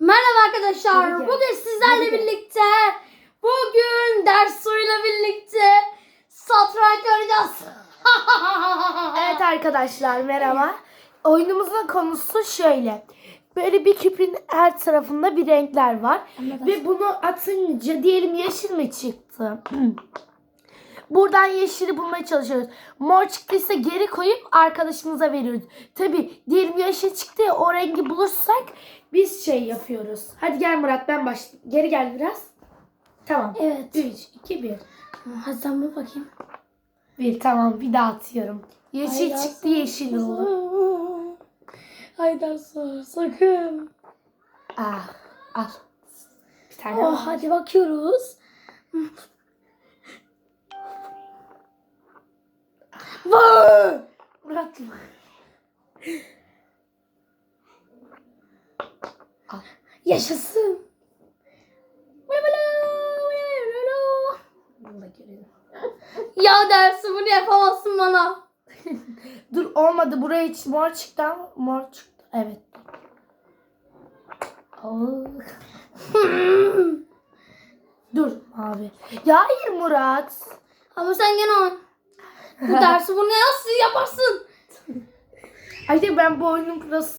Merhaba arkadaşlar. Bugün sizlerle birlikte bugün ders soruyla birlikte satranç oynayacağız. Evet arkadaşlar merhaba. Oyunumuzun konusu şöyle. Böyle bir küpün her tarafında bir renkler var. Anladım. Ve bunu atınca diyelim yeşil mi çıktı? Buradan yeşili bulmaya çalışıyoruz. Mor çıktıysa geri koyup arkadaşımıza veriyoruz. Tabi diyelim yeşil çıktı ya o rengi bulursak biz şey yapıyoruz. Hadi gel Murat ben başlayayım. Geri gel biraz. Tamam. Evet. 3, 2, 1. Hadi sen bir bakayım. Bir tamam bir daha atıyorum. Yeşil Hayda, çıktı yeşil oldu. Hayda sor sakın. Ah, al. Bir tane Oh, var. hadi bakıyoruz. Vay! Murat mı? Yaşasın. Bunu da görelim. Ya dersi bunu yapamazsın bana. Dur olmadı buraya hiç mor çıktı ama mor çıktı. Evet. Dur abi. Ya hayır Murat. Ama sen gene o. Bu dersi bunu nasıl yaparsın? Ayşe ben bu oyunun prosu